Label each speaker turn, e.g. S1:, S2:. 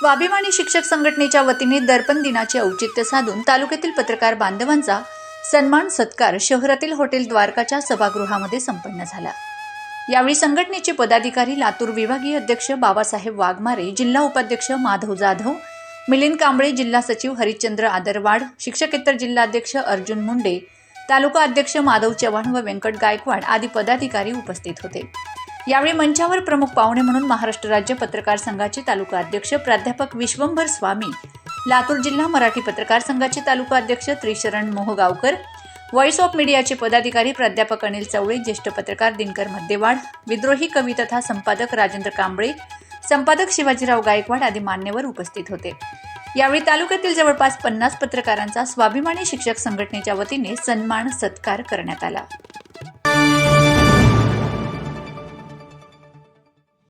S1: स्वाभिमानी शिक्षक संघटनेच्या वतीने दर्पण दिनाचे औचित्य साधून तालुक्यातील पत्रकार बांधवांचा सन्मान सत्कार शहरातील हॉटेल द्वारकाच्या सभागृहामध्ये संपन्न झाला. यावेळी संघटनेचे पदाधिकारी लातूर विभागीय अध्यक्ष बाबासाहेब वाघमारे जिल्हा उपाध्यक्ष माधव जाधव मिलिंद कांबळे जिल्हा सचिव हरिश्चंद्र आदरवाड शिक्षकेतर जिल्हाध्यक्ष अर्जुन मुंडे तालुका अध्यक्ष माधव चव्हाण व व्यंकट गायकवाड आदी पदाधिकारी उपस्थित होते. यावेळी मंचावर प्रमुख पाहुणे म्हणून महाराष्ट्र राज्य पत्रकार संघाचे तालुका अध्यक्ष प्राध्यापक विश्वंभर स्वामी लातूर जिल्हा मराठी पत्रकार संघाचे तालुका अध्यक्ष त्रिशरण मोहगावकर व्हॉइस ऑफ मीडियाचे पदाधिकारी प्राध्यापक अनिल चवळे ज्येष्ठ पत्रकार दिनकर मध्यवाड विद्रोही कवी तथा संपादक राजेंद्र कांबळे संपादक शिवाजीराव गायकवाड आदी मान्यवर उपस्थित होते. यावेळी तालुक्यातील जवळपास पन्नास पत्रकारांचा स्वाभिमानी शिक्षक संघटनेच्या वतीने सन्मान सत्कार करण्यात आला.